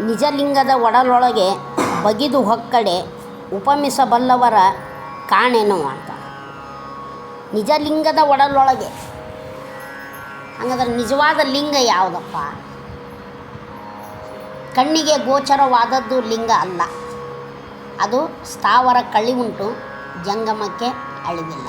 ನಿಜಲಿಂಗದ ಒಡಲೊಳಗೆ ಬಗಿದು ಹೊಕ್ಕಡೆ ಉಪಮಿಸಬಲ್ಲವರ ಕಾಣೆನು ಅಂತ. ನಿಜಲಿಂಗದ ಒಡಲೊಳಗೆ. ಹಂಗಾದ್ರೆ ನಿಜವಾದ ಲಿಂಗ ಯಾವುದಪ್ಪ? ಕಣ್ಣಿಗೆ ಗೋಚರವಾದದ್ದು ಲಿಂಗ ಅಲ್ಲ. ಅದು ಸ್ಥಾವರ ಕಳಿ ಉಂಟು ಜಂಗಮಕ್ಕೆ ಅಳಿವಿಲ್ಲ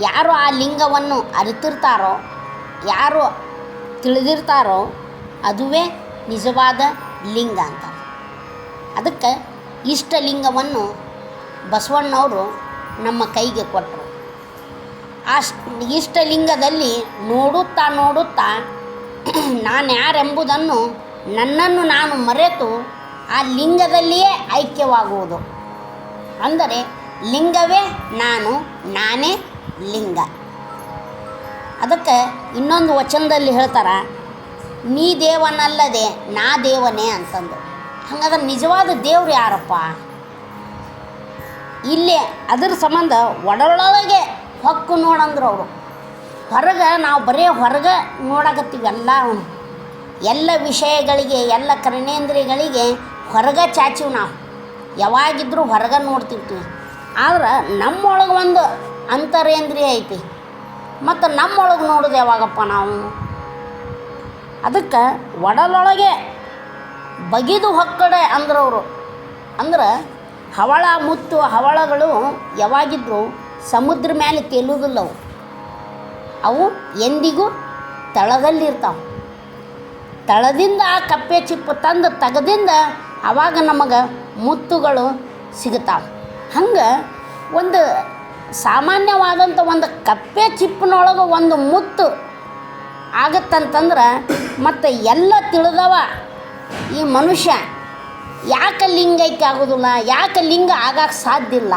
ಯಾರು ಆ ಲಿಂಗವನ್ನು ಅರಿತಿರ್ತಾರೋ, ಯಾರು ತಿಳಿದಿರ್ತಾರೋ, ಅದುವೇ ನಿಜವಾದ ಲಿಂಗ ಅಂತ. ಅದಕ್ಕೆ ಇಷ್ಟಲಿಂಗವನ್ನು ಬಸವಣ್ಣವರು ನಮ್ಮ ಕೈಗೆ ಕೊಟ್ಟರು ಆ ಇಷ್ಟಲಿಂಗದಲ್ಲಿ ನೋಡುತ್ತಾ ನೋಡುತ್ತಾ ನಾನು ಯಾರೆಂಬುದನ್ನು ನನ್ನನ್ನು ನಾನು ಮರೆತು ಆ ಲಿಂಗದಲ್ಲಿಯೇ ಐಕ್ಯವಾಗುವುದು. ಅಂದರೆ ಲಿಂಗವೇ ನಾನು, ನಾನೇ ಲಿಂಗ. ಅದಕ್ಕೆ ಇನ್ನೊಂದು ವಚನದಲ್ಲಿ ಹೇಳ್ತಾರ ನೀ ದೇವನಲ್ಲದೆ ನಾ ದೇವನೇ ಅಂತಂದು. ಹಂಗಾದ್ರೆ ನಿಜವಾದ ದೇವ್ರು ಯಾರಪ್ಪ? ಇಲ್ಲೇ ಅದ್ರ ಸಂಬಂಧ ಒಡಲೊಳಗೆ ಹೊಕ್ಕು ನೋಡಂದ್ರು ಅವರು. ಹೊರಗೆ ನಾವು ಬರೀ ಹೊರಗೆ ನೋಡಕತ್ತೀವಿ ಎಲ್ಲ ಎಲ್ಲ ವಿಷಯಗಳಿಗೆ, ಎಲ್ಲ ಕರ್ಣೇಂದ್ರಿಯಗಳಿಗೆ ಹೊರಗೆ ಚಾಚಿವಿ ನಾವು. ಯಾವಾಗಿದ್ರೂ ಹೊರಗೆ ನೋಡ್ತಿರ್ತೀವಿ. ಆದ್ರೆ ನಮ್ಮೊಳಗೆ ಒಂದು ಅಂತರೇಂದ್ರಿಯ ಐತಿ. ಮತ್ತು ನಮ್ಮೊಳಗೆ ನೋಡೋದು ಯಾವಾಗಪ್ಪ ನಾವು? ಅದಕ್ಕೆ ಒಡಲೊಳಗೆ ಬಗಿದು ಹೊಕ್ಕಡೆ ಅಂದ್ರವರು. ಅಂದ್ರೆ ಹವಳ ಮುತ್ತು ಹವಳಗಳು ಯಾವಾಗಿದ್ರೂ ಸಮುದ್ರ ಮೇಲೆ ತೇಲುವುದಿಲ್ಲ ಅವು ಅವು ಎಂದಿಗೂ ತಳದಲ್ಲಿರ್ತಾವೆ ತಳದಿಂದ ಆ ಕಪ್ಪೆ ಚಿಪ್ಪು ತಂದು ತೆಗೆದಿಂದ ಅವಾಗ ನಮಗೆ ಮುತ್ತುಗಳು ಸಿಗ್ತಾವೆ. ಹಂಗೆ ಒಂದು ಸಾಮಾನ್ಯವಾದಂಥ ಒಂದು ಕಪ್ಪೆ ಚಿಪ್ಪಿನೊಳಗೆ ಒಂದು ಮುತ್ತು ಆಗತ್ತಂತಂದ್ರೆ ಮತ್ತು ಎಲ್ಲ ತಿಳಿದವ ಈ ಮನುಷ್ಯ. ಯಾಕೆ ಲಿಂಗೈಕ್ಯ ಆಗೋದಿಲ್ಲ? ಯಾಕೆ ಲಿಂಗ ಆಗಕ್ಕೆ ಸಾಧ್ಯ ಇಲ್ಲ?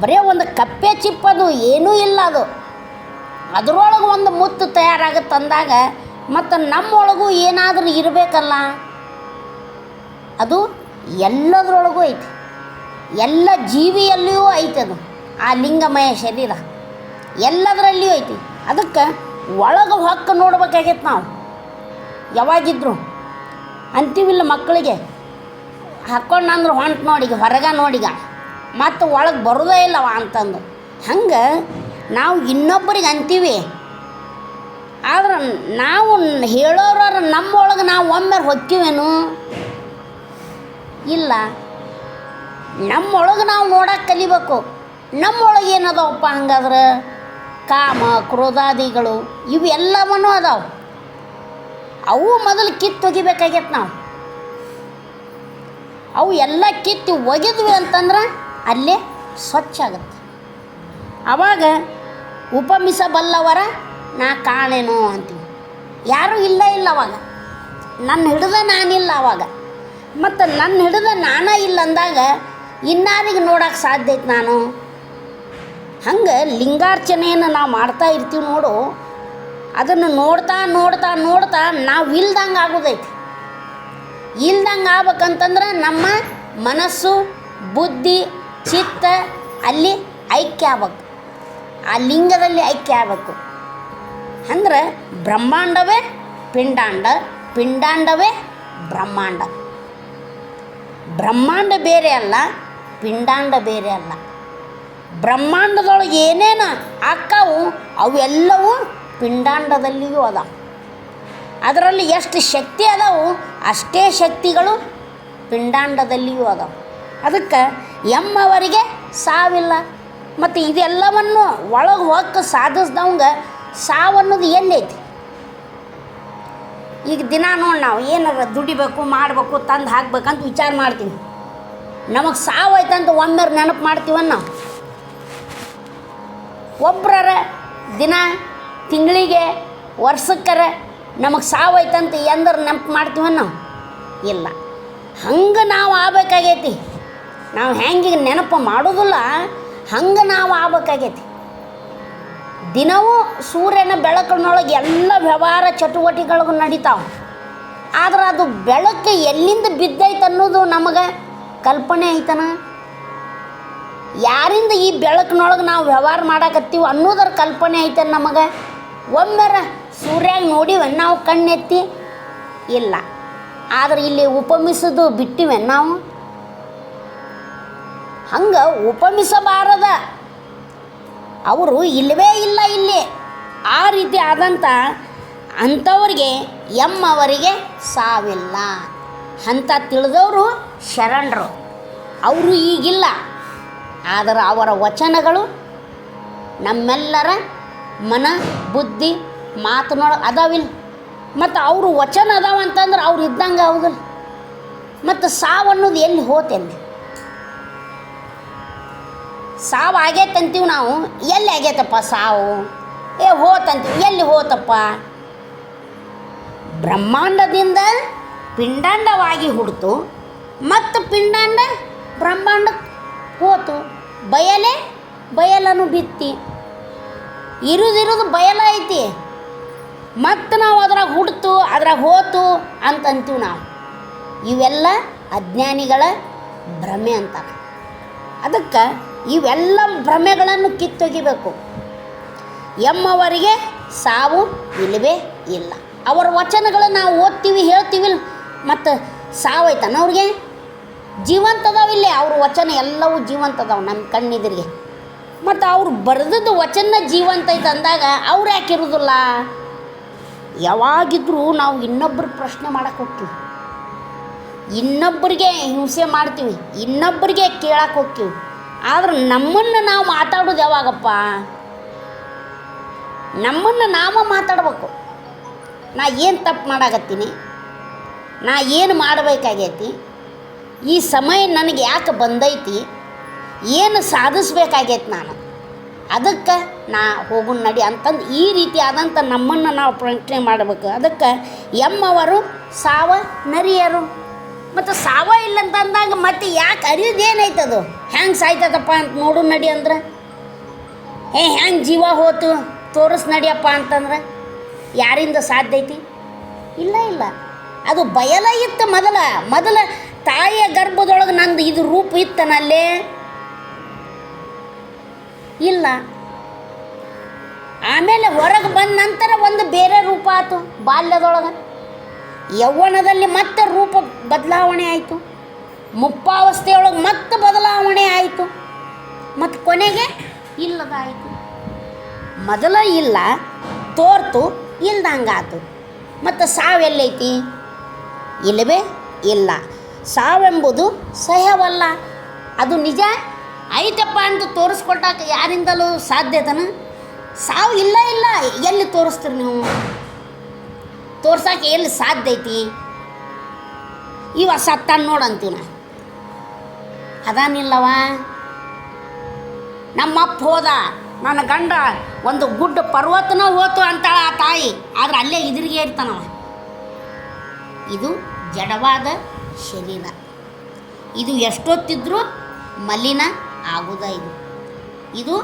ಬರೀ ಒಂದು ಕಪ್ಪೆ ಚಿಪ್ಪದು ಏನೂ ಇಲ್ಲ ಅದು. ಅದರೊಳಗೆ ಒಂದು ಮುತ್ತು ತಯಾರಾಗುತ್ತಂದಾಗ ಮತ್ತು ನಮ್ಮೊಳಗೂ ಏನಾದರೂ ಇರಬೇಕಲ್ಲ? ಅದು ಎಲ್ಲದರೊಳಗೂ ಐತಿ. ಎಲ್ಲ ಜೀವಿಯಲ್ಲಿಯೂ ಐತಿ ಅದು ಆ ಲಿಂಗಮಯ ಶರೀರ ಎಲ್ಲದರಲ್ಲಿಯೂ ಐತಿ. ಅದಕ್ಕೆ ಒಳಗೆ ಹೊಕ್ಕ ನೋಡ್ಬೇಕಾಗೈತೆ ನಾವು. ಯಾವಾಗಿದ್ರು ಅಂತೀವಿಲ್ಲ ಮಕ್ಕಳಿಗೆ. ಹಾಕ್ಕೊಂಡು ಅಂದ್ರೆ ಹೊಂಟು ನೋಡಿಗ, ಹೊರಗೆ ನೋಡಿಗ. ಮತ್ತು ಒಳಗೆ ಬರೋದೇ ಇಲ್ಲವ ಅಂತಂದು. ಹಂಗೆ ನಾವು ಇನ್ನೊಬ್ಬರಿಗೆ ಅಂತೀವಿ. ಆದ್ರೆ ನಾವು ಹೇಳೋರ ನಮ್ಮೊಳಗೆ ನಾವು ಒಮ್ಮೆ ಹೊಕ್ಕಿವೇನು? ಇಲ್ಲ. ನಮ್ಮೊಳಗೆ ನಾವು ನೋಡಕ್ಕೆ ಕಲಿಬೇಕು. ನಮ್ಮೊಳಗೆ ಏನದವಪ್ಪ ಹಂಗಾದ್ರೆ? ಕಾಮ, ಕ್ರೋಧಾದಿಗಳು, ಇವೆಲ್ಲವನ್ನೂ ಅದಾವೆ. ಅವು ಮೊದಲು ಕಿತ್ತು ಒಗಿಬೇಕಾಗೈತೆ ನಾವು. ಅವು ಎಲ್ಲ ಕಿತ್ತು ಒಗೆದ್ವಿ ಅಂತಂದ್ರೆ ಅಲ್ಲೇ ಸ್ವಚ್ಛ ಆಗುತ್ತೆ. ಆವಾಗ ಉಪಮಿಸಬಲ್ಲವರ ನಾ ಕಾಣೇನೋ ಅಂತೀವಿ. ಯಾರೂ ಇಲ್ಲ ಇಲ್ಲ ಅವಾಗ. ನನ್ನ ಹಿಡಿದ ನಾನಿಲ್ಲ ಅವಾಗ. ಮತ್ತು ನನ್ನ ಹಿಡಿದ ನಾನೇ ಇಲ್ಲ ಅಂದಾಗ ಇನ್ನಾರಿಗೆ ನೋಡೋಕೆ ಸಾಧ್ಯ ಐತೆ ನಾನು? ಹಂಗೆ ಲಿಂಗಾರ್ಚನೆಯನ್ನು ನಾವು ಮಾಡ್ತಾ ಇರ್ತೀವಿ ನೋಡು. ಅದನ್ನು ನೋಡ್ತಾ ನೋಡ್ತಾ ನೋಡ್ತಾ ನಾವು ಇಲ್ದಂಗೆ ಆಗೋದೈತಿ. ಇಲ್ದಂಗೆ ಆಗ್ಬೇಕಂತಂದ್ರೆ ನಮ್ಮ ಮನಸ್ಸು, ಬುದ್ಧಿ, ಚಿತ್ತ ಅಲ್ಲಿ ಐಕ್ಯ ಆಗ್ಬೇಕು. ಆ ಲಿಂಗದಲ್ಲಿ ಐಕ್ಯ ಆಗ್ಬೇಕು. ಅಂದ್ರೆ ಬ್ರಹ್ಮಾಂಡವೇ ಪಿಂಡಾಂಡ, ಪಿಂಡಾಂಡವೇ ಬ್ರಹ್ಮಾಂಡ. ಬ್ರಹ್ಮಾಂಡ ಬೇರೆ ಅಲ್ಲ, ಪಿಂಡಾಂಡ ಬೇರೆ ಅಲ್ಲ. ಬ್ರಹ್ಮಾಂಡದೊಳಗೆ ಏನೇನು ಆಕ್ಕಾವು ಅವೆಲ್ಲವೂ ಪಿಂಡಾಂಡದಲ್ಲಿಯೂ ಅದ. ಅದರಲ್ಲಿ ಎಷ್ಟು ಶಕ್ತಿ ಅದಾವು ಅಷ್ಟೇ ಶಕ್ತಿಗಳು ಪಿಂಡಾಂಡದಲ್ಲಿಯೂ ಅದಾವೆ ಅದಕ್ಕೆ ಎಮ್ಮವರಿಗೆ ಸಾವಿಲ್ಲ. ಮತ್ತು ಇದೆಲ್ಲವನ್ನು ಒಳಗೆ ಹೊಕ್ಕ ಸಾಧಿಸ್ದವಂಗ ಸಾವನ್ನೋದು ಎಲ್ಲೈತಿ. ಈಗ ದಿನ ನೋಡಿ ನಾವು ಏನಾರ ದುಡಿಬೇಕು, ಮಾಡಬೇಕು, ತಂದು ಹಾಕ್ಬೇಕಂತ ವಿಚಾರ ಮಾಡ್ತೀವಿ ನಮಗೆ ಸಾವು ಅಂತ ಒಮ್ಮೆ ನೆನಪು ಮಾಡ್ತೀವನ್ನ ನಾವು? ಒಬ್ರರ ದಿನ, ತಿಂಗಳಿಗೆ, ವರ್ಷಕ್ಕರ ನಮಗೆ ಸಾವೈತಂತ ಎಂದ್ರೆ ನೆನಪು ಮಾಡ್ತೀವ ನಾವು ಇಲ್ಲ. ಹಂಗೆ ನಾವು ಆಗ್ಬೇಕಾಗೈತಿ. ನಾವು ಹೆಂಗೆ ನೆನಪು ಮಾಡೋದಿಲ್ಲ, ಹಂಗೆ ನಾವು ಆಗ್ಬೇಕಾಗೈತಿ. ದಿನವೂ ಸೂರ್ಯನ ಬೆಳಕಿನೊಳಗೆ ಎಲ್ಲ ವ್ಯವಹಾರ ಚಟುವಟಿಕೆಗಳು ನಡೀತಾವೆ. ಆದ್ರೆ ಅದು ಬೆಳಕು ಎಲ್ಲಿಂದ ಬಿದ್ದೈತೆ ಅನ್ನೋದು ನಮಗೆ ಕಲ್ಪನೆ ಐತನ? ಯಾರಿಂದ ಈ ಬೆಳಕಿನೊಳಗೆ ನಾವು ವ್ಯವಹಾರ ಮಾಡಾಕತ್ತೀವಿ ಅನ್ನೋದರ ಕಲ್ಪನೆ ಐತೆ ನಮಗೆ? ಒಮ್ಮೆರ ಸೂರ್ಯಾಗ ನೋಡಿವ ನಾವು ಕಣ್ಣೆತ್ತಿ? ಇಲ್ಲ. ಆದ್ರೆ ಇಲ್ಲಿ ಉಪಮಿಸೋದು ಬಿಟ್ಟಿವೆ ನಾವು? ಹಂಗೆ ಉಪಮಿಸಬಾರದ ಅವರು ಇಲ್ಲವೇ ಇಲ್ಲ ಇಲ್ಲಿ. ಆ ರೀತಿ ಆದಂಥ ಅಂಥವ್ರಿಗೆ ಎಮ್ಮವರಿಗೆ ಸಾವಿಲ್ಲ. ಅಂತ ತಿಳಿದವರು ಶರಣರು. ಅವರು ಈಗಿಲ್ಲ. ಆದರೆ ಅವರ ವಚನಗಳು ನಮ್ಮೆಲ್ಲರ ಮನ, ಬುದ್ಧಿ, ಮಾತುನೊಳಗೆ ಅದಾವಿಲ್ಲ. ಮತ್ತು ಅವರು ವಚನ ಅದಾವ ಅಂತಂದ್ರೆ ಅವ್ರು ಇದ್ದಂಗೆ ಹೌದಲ್ಲ ಮತ್ತು ಸಾವು ಅನ್ನೋದು ಎಲ್ಲಿ ಹೋತೆಲ್ಲಿ ಸಾವು ಆಗೈತಂತೀವಿ ನಾವು, ಎಲ್ಲಿ ಆಗೈತಪ್ಪ ಸಾವು? ಏ ಹೋತಂತೀವಿ ಎಲ್ಲಿ ಹೋತಪ್ಪ? ಬ್ರಹ್ಮಾಂಡದಿಂದ ಪಿಂಡಾಂಡವಾಗಿ ಹುಡ್ತು, ಮತ್ತು ಪಿಂಡಾಂಡ ಬ್ರಹ್ಮಾಂಡ ಹೋತು. ಬಯಲೆ, ಬಯಲನು ಬಿತ್ತಿ. ಇರುದಿರುದು ಬಯಲ ಐತಿ. ಮತ್ತು ನಾವು ಅದ್ರಾಗ ಹುಡ್ತು, ಅದ್ರಾಗ ಹೋತು ಅಂತ ಅಂತೀವಿ ನಾವು. ಇವೆಲ್ಲ ಅಜ್ಞಾನಿಗಳ ಭ್ರಮೆ ಅಂತ ಅದಕ್ಕೆ ಇವೆಲ್ಲ ಭ್ರಮೆಗಳನ್ನು ಕಿತ್ತೊಗಿಬೇಕು. ಎಮ್ಮವರಿಗೆ ಸಾವು ಇಲ್ಲವೇ ಇಲ್ಲ. ಅವರ ವಚನಗಳನ್ನು ನಾವು ಓದ್ತೀವಿ, ಹೇಳ್ತೀವಿ, ಮತ್ತು ಸಾವೈತನ ಅವ್ರಿಗೆ ಜೀವಂತ ಇಲ್ಲೇ ಅವ್ರ ವಚನ ಎಲ್ಲವೂ ಜೀವಂತ ಅದಾವ ನಮ್ಮ ಕಣ್ಣಿದ್ರಿಗೆ. ಮತ್ತು ಅವ್ರು ಬರೆದದ್ದು ವಚನ ಜೀವಂತ ಐತೆ ಅಂದಾಗ ಅವ್ರು ಯಾಕೆ ಇರೋದಿಲ್ಲ? ಯಾವಾಗಿದ್ರೂ ನಾವು ಇನ್ನೊಬ್ಬರು ಪ್ರಶ್ನೆ ಮಾಡಕ್ಕೆ ಹೋಗ್ತೀವಿ. ಇನ್ನೊಬ್ಬರಿಗೆ ಹಿಂಸೆ ಮಾಡ್ತೀವಿ ಇನ್ನೊಬ್ಬರಿಗೆ ಕೇಳಕ್ಕೆ ಹೋಗ್ತೀವಿ. ಆದ್ರೆ ನಮ್ಮನ್ನು ನಾವು ಮಾತಾಡೋದು ಯಾವಾಗಪ್ಪ? ನಮ್ಮನ್ನು ನಾವು ಮಾತಾಡ್ಬೇಕು. ನಾ ಏನು ತಪ್ಪು ಮಾಡಾಕತ್ತೀನಿ? ನಾ ಏನು ಮಾಡಬೇಕಾಗೈತಿ? ಈ ಸಮಯ ನನಗೆ ಯಾಕೆ ಬಂದೈತಿ? ಏನು ಸಾಧಿಸ್ಬೇಕಾಗೈತೆ ನಾನು? ಅದಕ್ಕೆ ನಾ ಹೋಗು ನಡಿ ಅಂತಂದು ಈ ರೀತಿ ಆದಂಥ ನಮ್ಮನ್ನು ನಾವು ಪ್ರಶ್ನೆ ಮಾಡಬೇಕು. ಅದಕ್ಕೆ ಎಮ್ಮವರು, ಸಾವ, ನರಿಯರು. ಮತ್ತು ಸಾವ ಇಲ್ಲ ಅಂತ ಅಂದಾಗ ಮತ್ತೆ ಯಾಕೆ ಅರಿಯೋದೇನೈತದು ಹೆಂಗೆ ಸಾಯ್ತದಪ್ಪ ಅಂತ ನೋಡು ನಡಿ ಅಂದ್ರೆ. ಏ ಹೆಂಗೆ ಜೀವ ಹೋತು ತೋರಿಸ್ ನಡಿಯಪ್ಪ ಅಂತಂದ್ರೆ? ಯಾರಿಂದ ಸಾಧ್ಯ ಐತಿ? ಇಲ್ಲ ಇಲ್ಲ. ಅದು ಬಯಲ ಇತ್ತು ಮೊದಲ. ಮೊದಲ ತಾಯಿಯ ಗರ್ಭದೊಳಗೆ ನಂದು ಇದು ರೂಪ ಇತ್ತನಲ್ಲೇ? ಇಲ್ಲ. ಆಮೇಲೆ ಹೊರಗೆ ಬಂದ ನಂತರ ಒಂದು ಬೇರೆ ರೂಪ ಆಯ್ತು ಬಾಲ್ಯದೊಳಗೆ. ಯೌವನದಲ್ಲಿ ಮತ್ತೆ ರೂಪ ಬದಲಾವಣೆ ಆಯಿತು. ಮುಪ್ಪಾವಸ್ಥೆಯೊಳಗೆ ಮತ್ತೆ ಬದಲಾವಣೆ ಆಯಿತು. ಮತ್ತು ಕೊನೆಗೆ ಇಲ್ಲದಾಯಿತು. ಮೊದಲ ಇಲ್ಲ, ತೋರ್ತು, ಇಲ್ದಂಗಾತು. ಮತ್ತು ಸಾವೆಲ್ಲೈತಿ ಇಲ್ಲವೇ? ಇಲ್ಲ. ಸಾವೆಂಬುದು ಸಹ್ಯವಲ್ಲ. ಅದು ನಿಜ? ಐತಪ್ಪ ಅಂತ ತೋರಿಸ್ಕೊಟ್ಟಾಕ ಯಾರಿಂದಲೂ ಸಾಧ್ಯತನ? ಸಾವು ಇಲ್ಲ ಇಲ್ಲ. ಎಲ್ಲಿ ತೋರಿಸ್ತೀರಿ ನೀವು? ತೋರ್ಸಕ್ಕೆ ಎಲ್ಲಿ ಸಾಧ್ಯ ಐತಿ? ಇವ ಸತ್ತ ನೋಡಂತೀವಿ ನಾ. ಅದಾನಿಲ್ಲವ? ನಮ್ಮಪ್ಪ ಹೋದ. ನನ್ನ ಗಂಡ ಒಂದು ಗುಡ್ಡ ಪರ್ವತನ ಹೋತು ಅಂತಾಳ ಆ ತಾಯಿ. ಆದ್ರೆ ಅಲ್ಲೇ ಇದ್ರಿಗೆ ಇರ್ತಾನವ ಇದು ಜಡವಾದ ಶರೀರ. ಇದು ಎಷ್ಟೊತ್ತಿದ್ರೂ ಮಲಿನ ಆಗುದ ಇದು ಇದು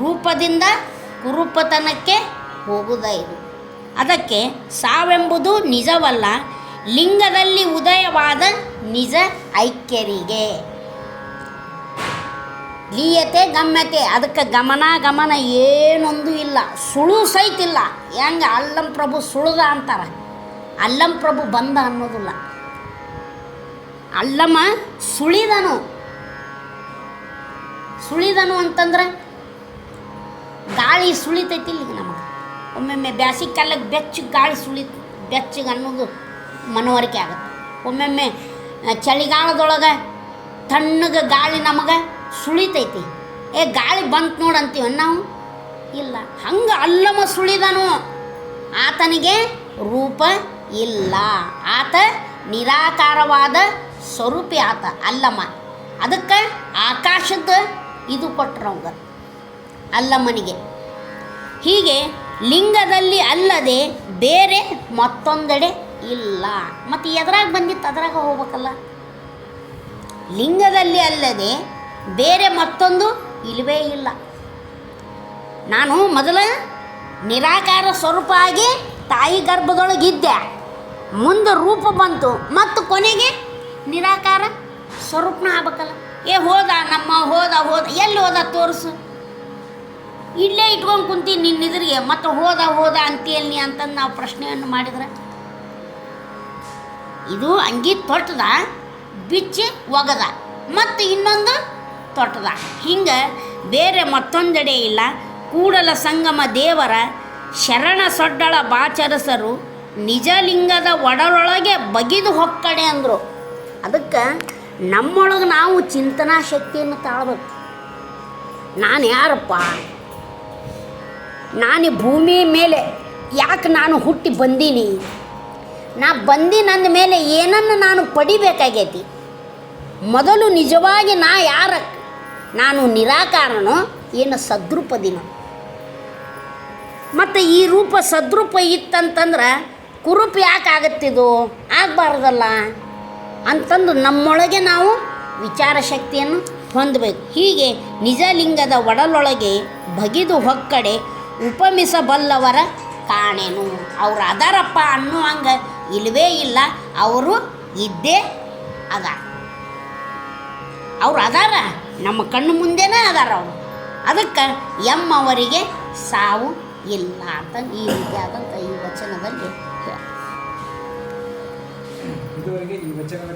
ರೂಪದಿಂದ ಕುರೂಪತನಕ್ಕೆ ಹೋಗುದ ಇದು ಅದಕ್ಕೆ ಸಾವೆಂಬುದು ನಿಜವಲ್ಲ, ಲಿಂಗದಲ್ಲಿ ಉದಯವಾದ ನಿಜ ಐಕ್ಯರಿಗೆ. ಲೀಯತೆ, ಗಮ್ಯತೆ, ಅದಕ್ಕೆ ಗಮನ ಗಮನ ಏನೊಂದು ಇಲ್ಲ. ಸುಳು ಸಹಿತ ಇಲ್ಲ. ಹೆಂಗೆ ಅಲ್ಲಂ ಪ್ರಭು ಸುಳ್ದ ಅಂತಾರೆ. ಅಲ್ಲಂ ಪ್ರಭು ಬಂದ ಅನ್ನೋದಿಲ್ಲ. ಅಲ್ಲಮ್ಮ, ಸುಳಿದನು. ಸುಳಿದನು ಅಂತಂದ್ರೆ ಗಾಳಿ ಸುಳಿತೈತಿ ಇಲ್ಲಿ ನಮಗೆ. ಒಮ್ಮೊಮ್ಮೆ ಬ್ಯಾಸಿಗೆ ಕಾಲಕ್ಕೆ ಬೆಚ್ಚಗೆ ಗಾಳಿ ಸುಳಿ, ಬೆಚ್ಚಗೆ ಅನ್ನೋದು ಮನವರಿಕೆ ಆಗುತ್ತೆ. ಒಮ್ಮೊಮ್ಮೆ ಚಳಿಗಾಲದೊಳಗೆ ತಣ್ಣಗೆ ಗಾಳಿ ನಮಗೆ ಸುಳಿತೈತಿ. ಏ, ಗಾಳಿ ಬಂತು ನೋಡು ಅಂತೀವಿ ನಾವು ಇಲ್ಲ. ಹಂಗೆ ಅಲ್ಲಮ ಸುಳಿದನು. ಆತನಿಗೆ ರೂಪ ಇಲ್ಲ. ಆತ ನಿರಾಕಾರವಾದ ಸ್ವರೂಪಿ ಆತ, ಅಲ್ಲಮ್ಮ. ಅದಕ್ಕೆ ಆಕಾಶದ ಇದು ಕೊಟ್ರು ಅವಂಗ, ಅಲ್ಲಮ್ಮನಿಗೆ. ಹೀಗೆ ಲಿಂಗದಲ್ಲಿ ಅಲ್ಲದೆ ಬೇರೆ ಮತ್ತೊಂದೆಡೆ ಇಲ್ಲ. ಮತ್ತು ಎದ್ರಾಗ ಬಂದಿತ್ತು, ಅದ್ರಾಗ ಹೋಗ್ಬೇಕಲ್ಲ. ಲಿಂಗದಲ್ಲಿ ಅಲ್ಲದೆ ಬೇರೆ ಮತ್ತೊಂದು ಇಲ್ಲವೇ ಇಲ್ಲ. ನಾನು ಮೊದಲು ನಿರಾಕಾರ ಸ್ವರೂಪ ಆಗಿ ತಾಯಿ ಗರ್ಭದೊಳಗಿದ್ದೆ. ಮುಂದೆ ರೂಪ ಬಂತು. ಮತ್ತು ಕೊನೆಗೆ ನಿರಾಕಾರ? ಸ್ವರೂಪನ ಆಗ್ಬೇಕಲ್ಲ. ಏ, ಹೋದ ನಮ್ಮ, ಹೋದ ಹೋದ. ಎಲ್ಲಿ ಹೋದ ತೋರಿಸು. ಇಲ್ಲೇ ಇಟ್ಕೊಂಡು ಕುಂತೀನಿ ನಿನ್ನ ಎದುರಿಗೆ ಮತ್ತು ಹೋದ ಹೋದ ಅಂತೀಯಲ್ಲಿ ಅಂತಂದು ನಾವು ಪ್ರಶ್ನೆಯನ್ನು ಮಾಡಿದ್ರೆ? ಇದು ಅಂಗಿ ತೊಟ್ಟದ, ಬಿಚ್ಚಿ ಒಗದ. ಮತ್ತು ಇನ್ನೊಂದು ತೊಟ್ಟದ. ಹಿಂಗೆ ಬೇರೆ ಮತ್ತೊಂದೆಡೆ ಇಲ್ಲ. ಕೂಡಲ ಸಂಗಮ ದೇವರ ಶರಣ ಸೊಡ್ಡಳ ಬಾಚರಸರು ನಿಜಲಿಂಗದ ಒಡರೊಳಗೆ ಬಗಿದು ಹೊಕ್ಕಡೆ ಅಂದರು. ಅದಕ್ಕೆ ನಮ್ಮೊಳಗೆ ನಾವು ಚಿಂತನಾ ಶಕ್ತಿಯನ್ನು ತಾಳ್ಬೇಕು. ನಾನು ಯಾರಪ್ಪ? ನಾನು ಭೂಮಿ ಮೇಲೆ ಯಾಕೆ ನಾನು ಹುಟ್ಟಿ ಬಂದೀನಿ? ನಾ ಬಂದಿನಂದ ಮೇಲೆ ಏನನ್ನು ನಾನು ಪಡಿಬೇಕಾಗೈತಿ? ಮೊದಲು ನಿಜವಾಗಿ ನಾ ಯಾರ? ನಾನು ನಿರಾಕಾರನೋ ಏನು ಸದ್ರೂಪದಿನೋ? ಮತ್ತು ಈ ರೂಪ ಸದ್ರೂಪ ಇತ್ತಂತಂದ್ರೆ ಕುರುಪು ಯಾಕೆ ಆಗತ್ತಿದು? ಆಗಬಾರ್ದಲ್ಲ? ಅಂತಂದು ನಮ್ಮೊಳಗೆ ನಾವು ವಿಚಾರ ಶಕ್ತಿಯನ್ನು ಹೊಂದಬೇಕು. ಹೀಗೆ ನಿಜಲಿಂಗದ ಒಡಲೊಳಗೆ ಬಗಿದು ಹೊಕ್ಕಡೆ ಉಪಮಿಸಬಲ್ಲವರ ಕಾಣೆನು. ಅವ್ರು ಅದಾರಪ್ಪ ಅನ್ನೋ ಹಂಗೆ ಇಲ್ಲವೇ ಇಲ್ಲ, ಅವರು ಇದ್ದೇ ಅದ. ಅವ್ರು ಅದಾರ, ನಮ್ಮ ಕಣ್ಣು ಮುಂದೆನೇ ಅದಾರ ಅವರು. ಅದಕ್ಕೆ ಎಮ್ಮವರಿಗೆ ಸಾವು ಇಲ್ಲ ಅಂತ ಈ ರೀತಿಯಾದಂಥ ಈ ವಚನದಲ್ಲಿ ಇದುವರೆಗೆ ಈ ವಚನದ